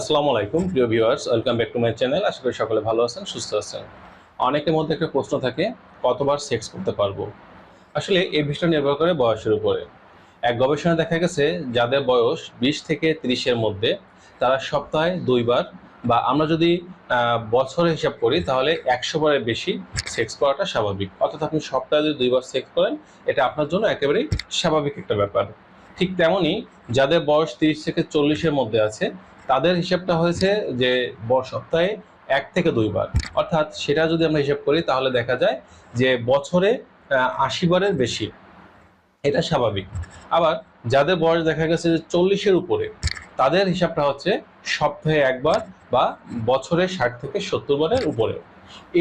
আসসালামু আলাইকুম, প্রিয় viewers, welcome back to my channel. আশা করি সকলে ভালো আছেন, সুস্থ আছেন। অনেকের মধ্যে একটা প্রশ্ন থাকে, কতবার সেক্স করতে পারব? আসলে এই বিষয়টা নির্ভর করে বয়সের উপরে। এক গবেষণায় দেখা গেছে, যাদের বয়স বিশ থেকে ত্রিশের মধ্যে, তারা সপ্তাহে দুইবার বা আমরা যদি বছরে হিসাব করি, তাহলে একশো বারের বেশি সেক্স করাটা স্বাভাবিক। অর্থাৎ আপনি সপ্তাহে যদি দুইবার সেক্স করেন, এটা আপনার জন্য একেবারেই স্বাভাবিক একটা ব্যাপার। ঠিক তেমনই, যাদের বয়স তিরিশ থেকে চল্লিশের মধ্যে আছে তাদের হিসাবটা হয়েছে যে সপ্তাহে এক থেকে দুইবার অর্থাৎ সেটা যদি আমরা হিসাব করি, তাহলে দেখা যায় যে বছরে আশি বারের বেশি। এটা স্বাভাবিক। আবার যাদের বয়স দেখা গেছে যে চল্লিশের উপরে, তাদের হিসাবটা হচ্ছে সপ্তাহে একবার বা বছরে ষাট থেকে সত্তর বারের উপরে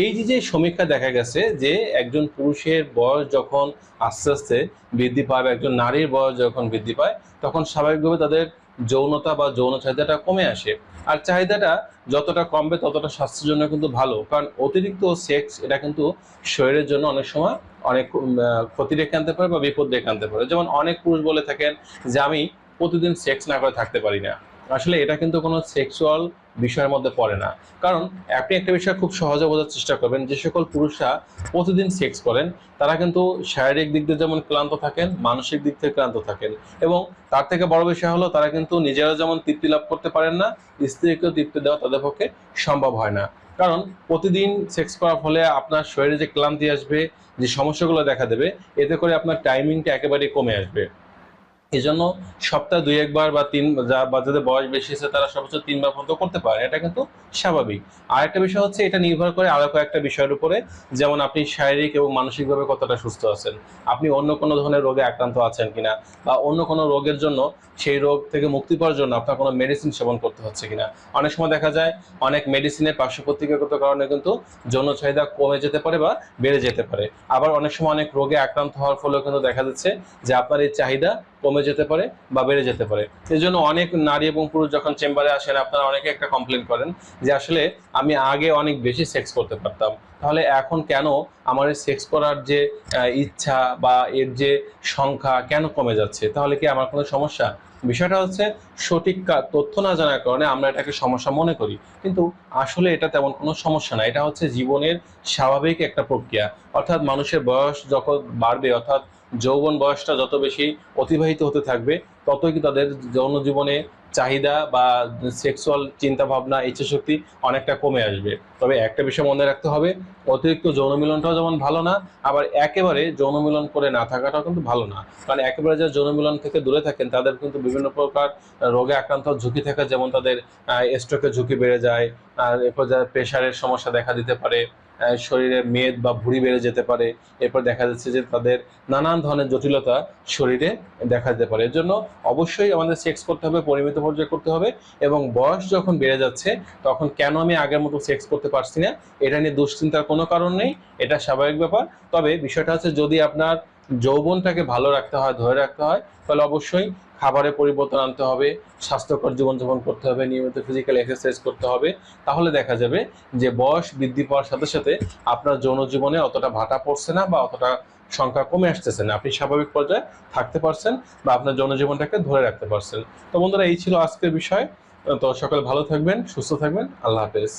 এই যে যে সমীক্ষা দেখা গেছে যে একজন পুরুষের বয়স যখন আস্তে আস্তে বৃদ্ধি পায় একজন নারীর বয়স যখন বৃদ্ধি পায়, তখন স্বাভাবিকভাবে তাদের যৌনতা বা যৌন চাহিদাটা কমে আসে। আর চাহিদাটা যতটা কমবে ততটা স্বাস্থ্যের জন্য কিন্তু ভালো। কারণ অতিরিক্ত সেক্স এটা কিন্তু শরীরের জন্য অনেক সময় অনেক ক্ষতি ডেকে আনতে পারে বা বিপদ ডেকে আনতে পারে। যেমন অনেক পুরুষ বলে থাকেন যে, আমি প্রতিদিন সেক্স না করে থাকতে পারি না। আসলে এটা কিন্তু কোনো সেক্সুয়াল বিষয়ের মধ্যে পড়ে না। কারণ আপনি একটা বিষয় খুব সহজে বোঝার চেষ্টা করবেন, যে সকল পুরুষরা প্রতিদিন সেক্স করেন, তারা কিন্তু শারীরিক দিক দিয়ে যেমন ক্লান্ত থাকেন, মানসিক দিক থেকে ক্লান্ত থাকেন এবং তার থেকে বড় বিষয় হলো তারা কিন্তু নিজেরা যেমন তৃপ্তি লাভ করতে পারেন না, স্ত্রীকেও তৃপ্তি দেওয়া তাদের পক্ষে সম্ভব হয় না। কারণ প্রতিদিন সেক্স করার ফলে আপনার শরীরে যে ক্লান্তি আসবে, যে সমস্যাগুলো দেখা দেবে, এতে করে আপনার টাইমিংটা একেবারেই কমে আসবে। এই জন্য সপ্তাহে দুই একবার বা তিন যা- বা যাদের বয়স বেশি আছে, তারা সর্বোচ্চ তিনবার পর্যন্ত করতে পারে। এটা কিন্তু স্বাভাবিক। আর একটা বিষয় হচ্ছে, এটা নির্ভর করে আরও কয়েকটা বিষয়ের উপরে। যেমন আপনি শারীরিক এবং মানসিকভাবে কতটা সুস্থ আছেন? আপনি অন্য কোনো ধরনের রোগে আক্রান্ত আছেন কিনা? বা অন্য কোনো রোগের জন্য সেই রোগ থেকে মুক্তি পাওয়ার জন্য আপনার কোনো মেডিসিন সেবন করতে হচ্ছে কিনা? অনেক সময় দেখা যায়, অনেক মেডিসিনের পার্শ্ব প্রতিক্রিয়াগত কারণে কিন্তু যৌন চাহিদা কমে যেতে পারে বা বেড়ে যেতে পারে। আবার অনেক সময় অনেক রোগে আক্রান্ত হওয়ার ফলেও কিন্তু দেখা যাচ্ছে যে আপনার এই চাহিদা কমে যেতে পারে বা বেড়ে যেতে পারে। এই জন্য অনেক নারী এবং পুরুষ যখন চেম্বারে আসেন, আপনারা অনেকে একটা কমপ্লেন করেন যে, আসলে আমি আগে অনেক বেশি সেক্স করতে পারতাম। তাহলে এখন কেন আমার সেক্স করার যে ইচ্ছা বা এর যে সংখ্যা কেন কমে যাচ্ছে? তাহলে কি আমার কোনো সমস্যা? বিষয়টা হচ্ছে সঠিক তথ্য না জানার কারণে আমরা এটাকে সমস্যা মনে করি। কিন্তু আসলে এটা তেমন কোনো সমস্যা না। এটা হচ্ছে জীবনের স্বাভাবিক একটা প্রক্রিয়া। অর্থাৎ মানুষের বয়স যখন বাড়বে, অর্থাৎ যৌবন বয়সটা যত বেশি অতিবাহিত হতে থাকবে, ততই কি তাদের যৌন জীবনে চাহিদা বা সেক্সুয়াল চিন্তা ভাবনা ইচ্ছা শক্তি অনেকটা কমে আসবে। তবে একটা বিষয় মনে রাখতে হবে, অতিরিক্ত যৌন মিলনটাও যেমন ভালো না, আবার একেবারে যৌন মিলন করে না থাকাটাও কিন্তু ভালো না। কারণ একেবারে যারা যৌন মিলন থেকে দূরে থাকেন, তাদের কিন্তু বিভিন্ন প্রকার রোগে আক্রান্ত ঝুঁকি থাকে, যেমন তাদের স্ট্রোকের ঝুঁকি বেড়ে যায়, আর এরপর যারা প্রেশারের সমস্যা দেখা দিতে পারে শরীরে মেদ বা ভুড়ি বেড়ে যেতে পারে। এরপর দেখা যাচ্ছে যে তাদের নানান ধরনের জটিলতা শরীরে দেখা যেতে পারে। এর জন্য অবশ্যই আমাদের সেক্স করতে হবে, পরিমিত পর্যায়ে করতে হবে এবং বয়স যখন বেড়ে যাচ্ছে, তখন কেন আমি আগের মতো সেক্স করতে পারছি না? এটা নিয়ে দুশ্চিন্তার কোনো কারণ নেই, এটা স্বাভাবিক ব্যাপার। তবে বিষয়টা হচ্ছে যদি আপনার যৌবনটাকে ভালো রাখতে হয়, ধরে রাখতে হয়, তাহলে অবশ্যই খাবারে পরিবর্তন আনতে হবে, স্বাস্থ্যকর জীবনযাপন করতে হবে, নিয়মিত ফিজিক্যাল এক্সারসাইজ করতে হবে, তাহলে দেখা যাবে যে বয়স বৃদ্ধি পাওয়ার সাথে সাথে আপনার যৌন জীবনে অতটা ভাটা পড়ছে না বা অতটা সংখ্যা কমে আসতেছে না। আপনি স্বাভাবিক পর্যায়ে থাকতে পারছেন বা আপনার জনজীবনটাকে ধরে রাখতে পারছেন। তো বন্ধুরা, এই ছিল আজকের বিষয়। তো সকালে ভালো থাকবেন, সুস্থ থাকবেন। আল্লাহ হাফেজ।